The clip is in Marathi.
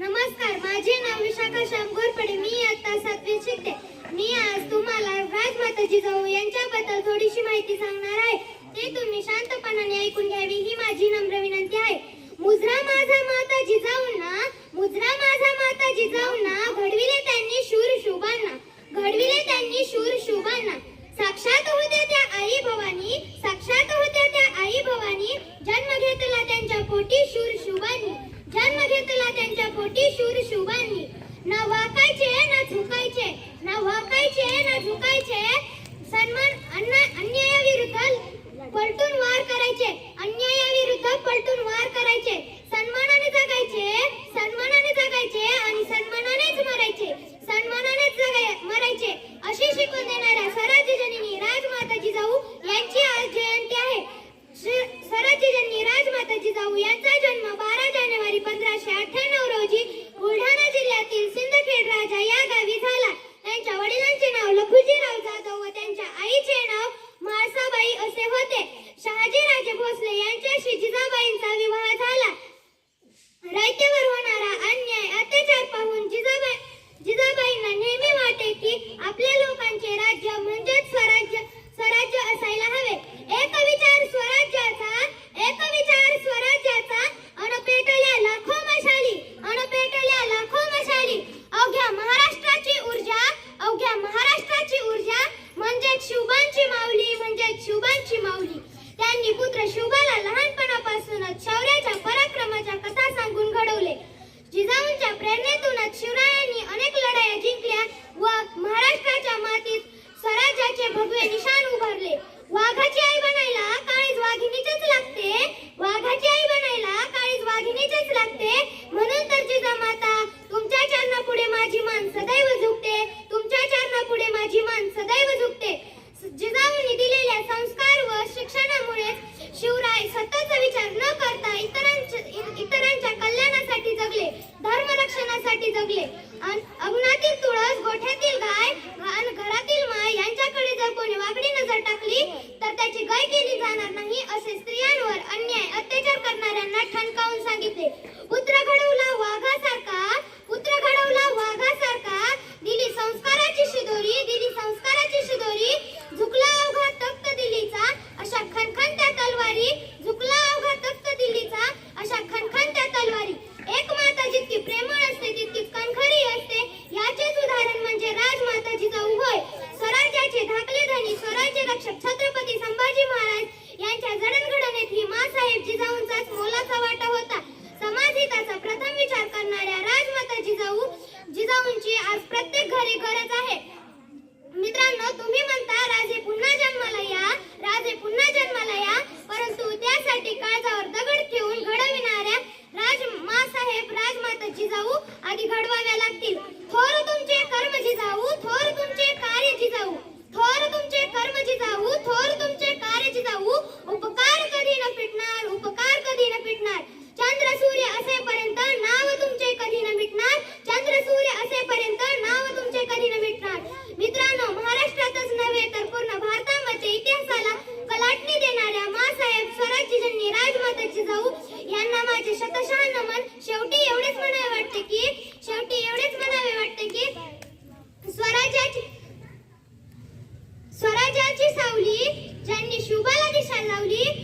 नमस्कार माझे नाव विशाखा शामगोरपडे मी आता सातवी शिकते. मी आज तुम्हाला राजमाता जिजाऊ यांच्याबद्दल थोडीशी माहिती सांगणार आहे. ते तुम्ही शांतपणाने ऐकून घ्यावी ही माझी नम्र विनंती आहे. मुजरा माझा माता जिजाऊंना मुजरा माझा माता जिजाऊंना घडविले त्यांनी शूर शुभांना घडविले त्यांनी शूर शुभांना. साक्षात होत्या त्या आई भवानी साक्षात होत्या त्या आई भवानी जन्म घेतला त्यांच्या पोटी शूर शुभांनी. जन्म घेतला मोठी शूर शुभांनी न वाकायचे न झुकायचे. न वाकायचे न झुकायचे. सन्मान अन्यायाविरुद्ध पलटून वार करायचे. अन्यायाविरुद्ध पलटून वार करायचे. सन्मानाने जगायचे सन्मानाने जगायचे आणि सन्मानानेच मरायचे. सन्मानानेच जगाय मरायचे. अशी शिकवण देणाऱ्या स्वराज्य जननी राजमाताजी जाऊ यांची आज जयंती आहे. स्वराज्य जननी राजमाताजी जाऊ यांचा जन्म बारा प्रेरणेतूनच शिवरायांनी अनेक लढाया जिंकल्या व महाराष्ट्राच्या मातीत स्वराज्याचे भगवे निशाण उभारले वाघाची आई बनायला काळीज वाघिणीचेच लागते वाघाची आई बनायला काळीज वाघिणीचेच लागते म्हणून तर जिजामाता तुमच्या चरणापुढे माझी मान सदैव झुकते तुमच्या चरणापुढे माझी मान सदैव झुकते जिजाऊनी दिलेल्या संस्कार लावली?